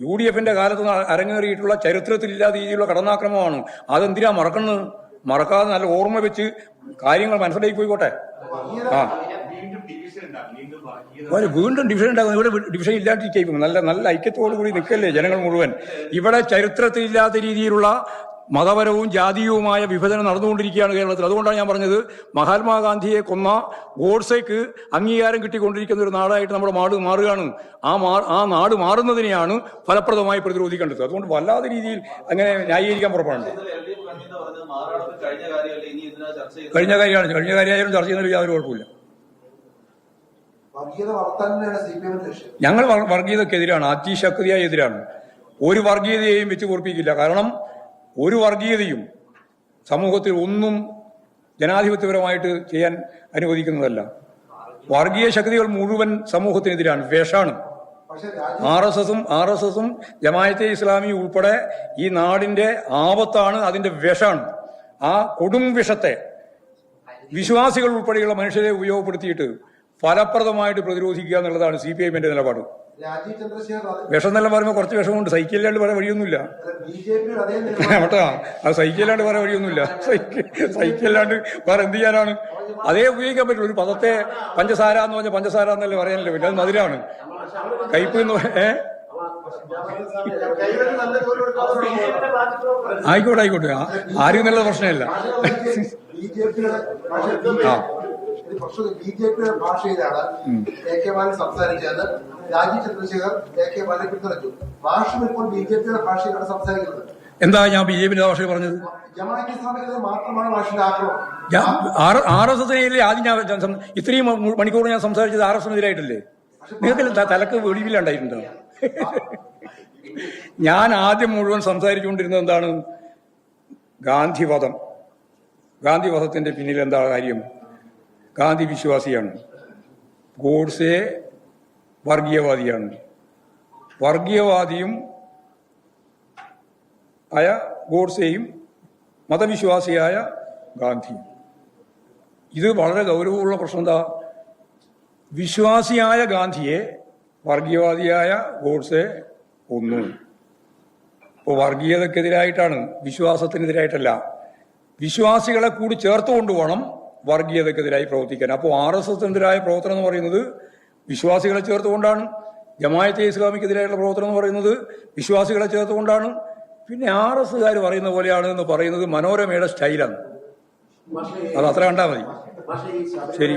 U D എഫിന്റെ കാലത്ത് അരങ്ങേറിയിട്ടുള്ള ചരിത്രത്തിലില്ലാത്ത രീതിയിലുള്ള കടന്നാക്രമമാണ്. അതെന്തിനാ മറക്കുന്നത്? മറക്കാതെ നല്ല ഓർമ്മ വെച്ച് കാര്യങ്ങൾ മനസ്സിലാക്കി പോയിക്കോട്ടെ. ആ. ഒരു വീണ്ടും ഡിവിഷൻ ഉണ്ടാകും ഇവിടെ ഡിവിഷൻ ഇല്ലാണ്ടിരിക്കും നല്ല നല്ല ഐക്യത്തോടു കൂടി നിൽക്കല്ലേ ജനങ്ങൾ മുഴുവൻ? ഇവിടെ ചരിത്രത്തിലില്ലാത്ത രീതിയിലുള്ള മതപരവും ജാതീയവുമായ വിഭജനം നടന്നുകൊണ്ടിരിക്കുകയാണ് കേരളത്തിൽ. അതുകൊണ്ടാണ് ഞാൻ പറഞ്ഞത് മഹാത്മാഗാന്ധിയെ കൊന്ന ഗോഡ്സേക്ക് അംഗീകാരം കിട്ടിക്കൊണ്ടിരിക്കുന്ന ഒരു നാടായിട്ട് നമ്മുടെ നാട് മാറുകയാണ്. ആ മാ ആ നാട് മാറുന്നതിനെയാണ് ഫലപ്രദമായി പ്രതിരോധിക്കേണ്ടത്. അതുകൊണ്ട് വല്ലാത്ത രീതിയിൽ അങ്ങനെ ന്യായീകരിക്കാൻ മാറാടത്ത് കഴിഞ്ഞ കാര്യമാണ്. കഴിഞ്ഞ കാര്യമായാലും ചർച്ച ചെയ്യുന്നതിൽ യാതൊരു കുഴപ്പമില്ല ഞങ്ങൾ വർ- വർഗീയതക്കെതിരാണ് അതിശക്തിയായ എതിരാണ്. ഒരു വർഗീയതയെയും വെച്ച് പൊറപ്പിക്കില്ല കാരണം ഒരു വർഗീയതയും സമൂഹത്തിൽ ഒന്നും ജനാധിപത്യപരമായിട്ട് ചെയ്യാൻ അനുവദിക്കുന്നതല്ല. വർഗീയ ശക്തികൾ മുഴുവൻ സമൂഹത്തിനെതിരാണ് വേഷാണ്. ആർ എസ് എസും ആർ എസ് എസും ജമായത്തെ ഇസ്ലാമി ഉൾപ്പെടെ ഈ നാടിന്റെ ആപത്താണ് അതിന്റെ വിഷാണ്. ആ കൊടും വിഷത്തെ വിശ്വാസികൾ ഉൾപ്പെടെയുള്ള മനുഷ്യരെ ഉപയോഗപ്പെടുത്തിയിട്ട് ഫലപ്രദമായിട്ട് പ്രതിരോധിക്കുക എന്നുള്ളതാണ് സി പി ഐഎമ്മിന്റെ നിലപാട്. വിഷം എന്നെല്ലാം പറയുമ്പോൾ കുറച്ച് വിഷമുണ്ട് സൈക്കിളിലാണ്ട് വേറെ വഴിയൊന്നുമില്ല. കേട്ടോ അത് സൈക്കിളിലാണ്ട് വേറെ വഴിയൊന്നുമില്ല. സൈക്കിളിലാണ്ട് വേറെ എന്ത് ചെയ്യാനാണ്? അതേ ഉപയോഗിക്കാൻ പറ്റുള്ളൂ. ഒരു പദത്തെ പഞ്ചസാര എന്ന് പറഞ്ഞ പഞ്ചസാര എന്നല്ലേ പറയാനല്ലേ പറ്റില്ല അത് മധുരമാണ് കയ്പ് എന്ന് ഏ? നല്ല ആയിക്കോട്ടെ ആയിക്കോട്ടെ. ആ- ആരും എന്നുള്ള പ്രശ്നമില്ല. ബി ജെ പിയുടെ ബി ജെ പിയുടെ ഭാഷയിലാണ് എ കെ ബാലൻ സംസാരിച്ചത് രാജീവ് ചന്ദ്രശേഖർ എ കെ ബാലനെ പിന്തുണച്ചു. ഭാഷ ഇപ്പോൾ ബി ജെ പിയുടെ ഭാഷയിലാണ് സംസാരിക്കുന്നത്. എന്താ ഞാൻ ബി ജെ പിന്റെ ഭാഷ പറഞ്ഞത്? ആർ എസ് എസിനെതിരെ ആദ്യം ഞാൻ ഞാൻ ഇത്രയും മണിക്കൂർ ഞാൻ സംസാരിച്ചത് ആർ എസ് എസിനെതിരായിട്ടല്ലേ? നിങ്ങൾക്ക് തലക്ക് വെളിവിലുണ്ടായിട്ടുണ്ടോ ഞാൻ ആദ്യം മുഴുവൻ സംസാരിച്ചുകൊണ്ടിരുന്നത് എന്താണ്? ഗാന്ധിവധം ഗാന്ധിവധത്തിന്റെ പിന്നിൽ എന്താ കാര്യം? ഗാന്ധി വിശ്വാസിയാണ്. ഗോഡ്സെ വർഗീയവാദിയാണ്. വർഗീയവാദിയും ആയ ഗോഡ്സെയും മതവിശ്വാസിയായ ഗാന്ധിയും. ഇത് വളരെ ഗൗരവമുള്ള പ്രശ്നം എന്താ വിശ്വാസിയായ ഗാന്ധിയെ വർഗീയവാദിയായ ഗോഡ്സെ കൊന്നു. ഇപ്പോൾ വർഗീയതക്കെതിരായിട്ടാണ് വിശ്വാസത്തിനെതിരായിട്ടല്ല. വിശ്വാസികളെ കൂടി ചേർത്തുകൊണ്ട് വേണം വർഗീയതക്കെതിരായി പ്രവർത്തിക്കാൻ. അപ്പോൾ ആർ എസ് എസിനെതിരായ പ്രവർത്തനം എന്ന് പറയുന്നത് വിശ്വാസികളെ ചേർത്തുകൊണ്ടാണ്. ജമായത്തെ ഇസ്ലാമിക്കെതിരായുള്ള പ്രവർത്തനം എന്ന് പറയുന്നത് വിശ്വാസികളെ ചേർത്തുകൊണ്ടാണ്. പിന്നെ ആർ എസ്സുകാർ പറയുന്ന പോലെയാണ് എന്ന് പറയുന്നത് മനോരമയുടെ സ്റ്റൈലാണ്. അത് അത്ര കണ്ടാൽ മതി. ശരി.